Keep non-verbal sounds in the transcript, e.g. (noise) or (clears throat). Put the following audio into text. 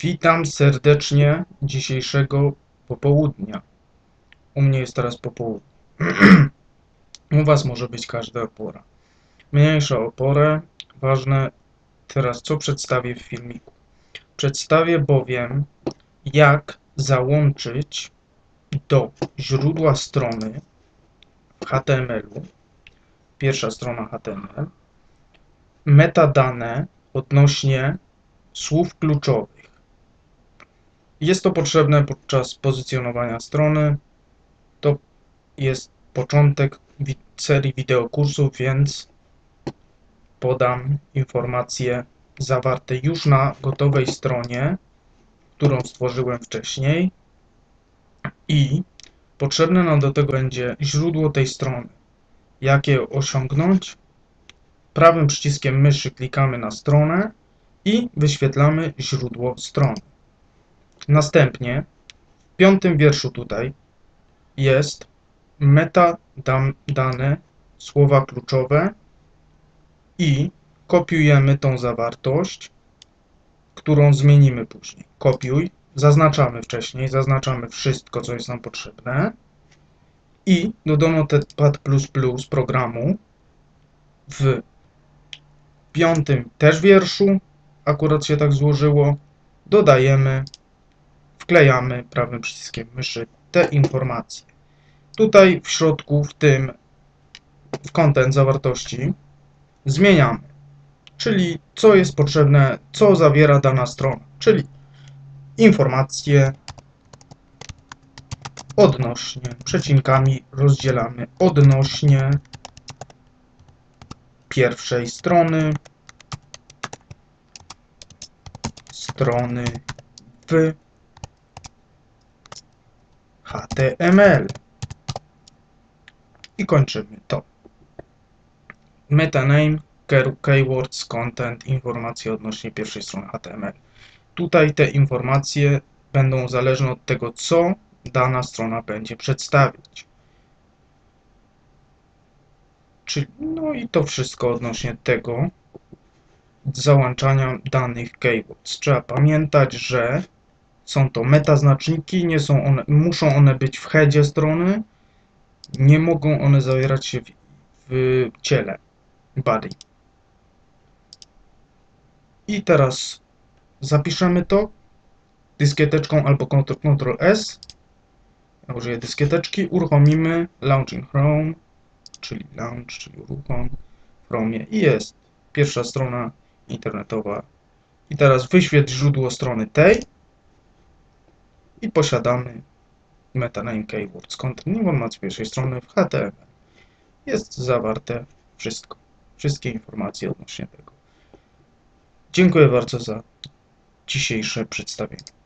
Witam serdecznie dzisiejszego popołudnia. U mnie jest teraz popołudnie. (clears throat) U Was może być każda pora. Mniejsza o porę. Ważne teraz, co przedstawię w filmiku. Przedstawię bowiem, jak załączyć do źródła strony w HTML-u, pierwsza strona HTML, metadane odnośnie słów kluczowych. Jest to potrzebne podczas pozycjonowania strony. To jest początek wi- serii wideokursów, więc podam informacje zawarte już na gotowej stronie, którą stworzyłem wcześniej. I potrzebne nam do tego będzie źródło tej strony. Jak je osiągnąć? Prawym przyciskiem myszy klikamy na stronę i wyświetlamy źródło strony. Następnie w piątym wierszu tutaj jest metadane słowa kluczowe i kopiujemy tą zawartość, którą zmienimy później. Kopiuj, zaznaczamy wcześniej, zaznaczamy wszystko, co jest nam potrzebne i do Notepad++ programu w piątym też wierszu, akurat się tak złożyło, dodajemy, wklejamy prawym przyciskiem myszy te informacje. Tutaj w środku, w tym, w content zawartości, zmieniamy, czyli co jest potrzebne, co zawiera dana strona, czyli informacje odnośnie, przecinkami rozdzielamy odnośnie pierwszej strony, strony w HTML. I kończymy to. Metaname, key- keywords, content, informacje odnośnie pierwszej strony HTML. Tutaj te informacje będą zależne od tego, co dana strona będzie przedstawiać. Czyli, no i to wszystko odnośnie tego załączania danych keywords. Trzeba pamiętać, że są to metaznaczniki, nie są one, muszą one być w headzie strony, nie mogą one zawierać się w, w ciele body. I teraz zapiszemy to dyskieteczką albo Ctrl S. Ja użyję dyskieteczki, uruchomimy Launching Chrome, czyli launch, czyli uruchom w Chromie i jest pierwsza strona internetowa. I teraz wyświetl źródło strony tej i posiadamy metaname keywords, content informacji pierwszej strony w HTML. Jest zawarte wszystko, wszystkie informacje odnośnie tego. Dziękuję bardzo za dzisiejsze przedstawienie.